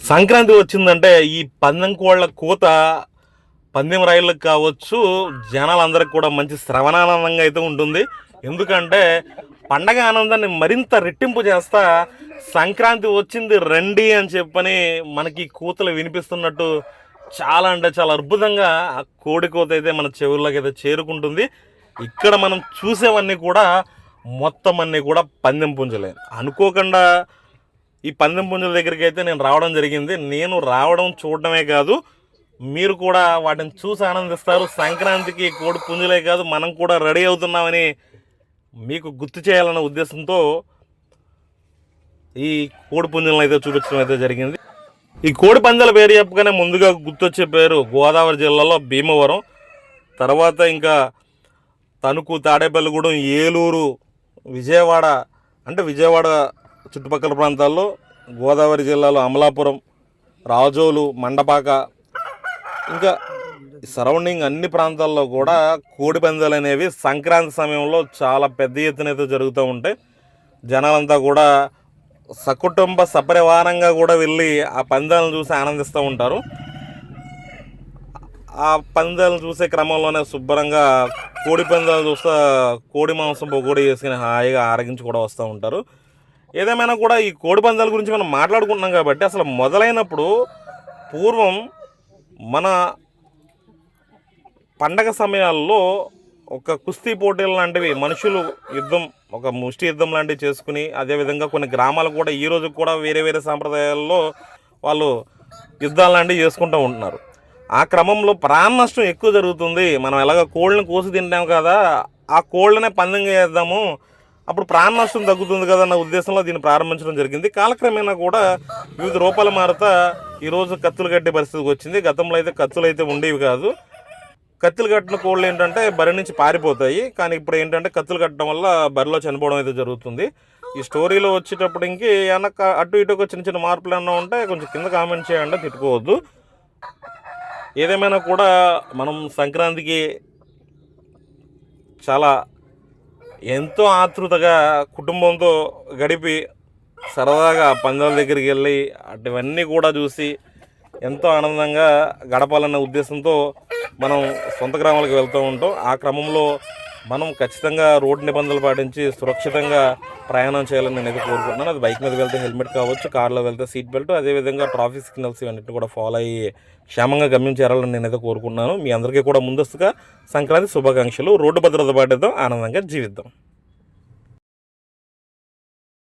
సంక్రాంతి వచ్చిందంటే ఈ పందెం కోళ్ళ కూత పందెం రైళ్ళకి కావచ్చు జనాలందరికి కూడా మంచి శ్రవణానందంగా అయితే ఉంటుంది. ఎందుకంటే పండగ ఆనందాన్ని మరింత రెట్టింపు చేస్తా సంక్రాంతి వచ్చింది రండి అని చెప్పని మనకి కూతలు వినిపిస్తున్నట్టు చాలా అంటే చాలా అద్భుతంగా ఆ కోడి కోత అయితే మన చెవుల్లోకి అయితే చేరుకుంటుంది. ఇక్కడ మనం చూసేవన్నీ కూడా మొత్తం అన్నీ కూడా పందెం పుంజలే. అనుకోకుండా ఈ పందెం పుంజుల దగ్గరికి అయితే నేను రావడం జరిగింది. నేను రావడం చూడడమే కాదు మీరు కూడా వాటిని చూసి ఆనందిస్తారు. సంక్రాంతికి కోడి పుంజులే కాదు మనం కూడా రెడీ అవుతున్నామని మీకు గుర్తు చేయాలన్న ఉద్దేశంతో ఈ కోడి పుంజులను అయితే చూపించడం అయితే జరిగింది. ఈ కోడి పందాల పేరు చెప్పగానే ముందుగా గుర్తొచ్చే పేరు గోదావరి జిల్లాలో భీమవరం. తర్వాత ఇంకా తణుకు తాడేపల్లిగూడెం ఏలూరు విజయవాడ అంటే విజయవాడ చుట్టుపక్కల ప్రాంతాల్లో గోదావరి జిల్లాలో అమలాపురం రాజోలు మండపాక ఇంకా సరౌండింగ్ అన్ని ప్రాంతాల్లో కూడా కోడి పందాలు అనేవి సంక్రాంతి సమయంలో చాలా పెద్ద ఎత్తున అయితే జరుగుతూ ఉంటాయి. జనాలంతా కూడా సకుటుంబ సపరివారంగా కూడా వెళ్ళి ఆ పందాలను చూసి ఆనందిస్తూ ఉంటారు. ఆ పందాలను చూసే క్రమంలోనే శుభ్రంగా కోడి పందాలు చూస్తే కోడి మాంసం పొగోడి చేసుకుని హాయిగా ఆరగించి కూడా వస్తూ ఉంటారు. ఏదేమైనా కూడా ఈ కోడి పందాల గురించి మనం మాట్లాడుకుంటున్నాం కాబట్టి అసలు మొదలైనప్పుడు పూర్వం మన పండగ సమయాల్లో ఒక కుస్తీ పోటీలు లాంటివి మనుషులు యుద్ధం ఒక ముష్టి యుద్ధం లాంటివి చేసుకుని అదేవిధంగా కొన్ని గ్రామాలు కూడా ఈ రోజు కూడా వేరే వేరే సాంప్రదాయాల్లో వాళ్ళు యుద్ధాలు లాంటివి చేసుకుంటూ ఉంటున్నారు. ఆ క్రమంలో ప్రాణ నష్టం ఎక్కువ జరుగుతుంది. మనం ఎలాగ కోళ్ళని కోసి తింటాం కదా ఆ కోళ్ళనే పందెంగా చేద్దాము అప్పుడు ప్రాణ నష్టం తగ్గుతుంది కదా అన్న ఉద్దేశంలో దీన్ని ప్రారంభించడం జరిగింది. కాలక్రమేణా కూడా వివిధ రూపాలు మారుతా ఈరోజు కత్తులు కట్టే పరిస్థితికి వచ్చింది. గతంలో అయితే కత్తులు అయితే ఉండేవి కాదు. కత్తులు కట్టిన కోళ్ళు ఏంటంటే బరి నుంచి పారిపోతాయి. కానీ ఇప్పుడు ఏంటంటే కత్తులు కట్టడం వల్ల బరిలో చనిపోవడం అయితే జరుగుతుంది. ఈ స్టోరీలో వచ్చేటప్పుడు ఇంక వెనక అటు ఇటు ఒక చిన్న చిన్న మార్పులు ఏమన్నా ఉంటే కొంచెం కింద కామెంట్ చేయండి తిట్టుకోవద్దు. ఏదేమైనా కూడా మనం సంక్రాంతికి చాలా ఎంతో ఆతృతగా కుటుంబంతో గడిపి సరదాగా పందాల దగ్గరికి వెళ్ళి అటువన్నీ కూడా చూసి ఎంతో ఆనందంగా గడపాలన్న ఉద్దేశంతో మనం సొంత గ్రామాలకు వెళ్తూ ఉంటాం. ఆ క్రమంలో మనం ఖచ్చితంగా రోడ్డు నిబంధనలు పాటించి సురక్షితంగా ప్రయాణం చేయాలని నేను అయితే కోరుకుంటున్నాను. అది బైక్ మీద వెళ్తే హెల్మెట్ కావచ్చు కార్లో వెళ్తే సీట్ బెల్ట్ అదేవిధంగా ట్రాఫిక్ సిగ్నల్స్ ఇవన్నిటిని కూడా ఫాలో అయ్యి క్షేమంగా గమ్యం చేరాలని నేనైతే కోరుకుంటున్నాను. మీ అందరికీ కూడా ముందస్తుగా సంక్రాంతి శుభాకాంక్షలు. రోడ్డు భద్రత పాటిద్దాం ఆనందంగా జీవిద్దాం.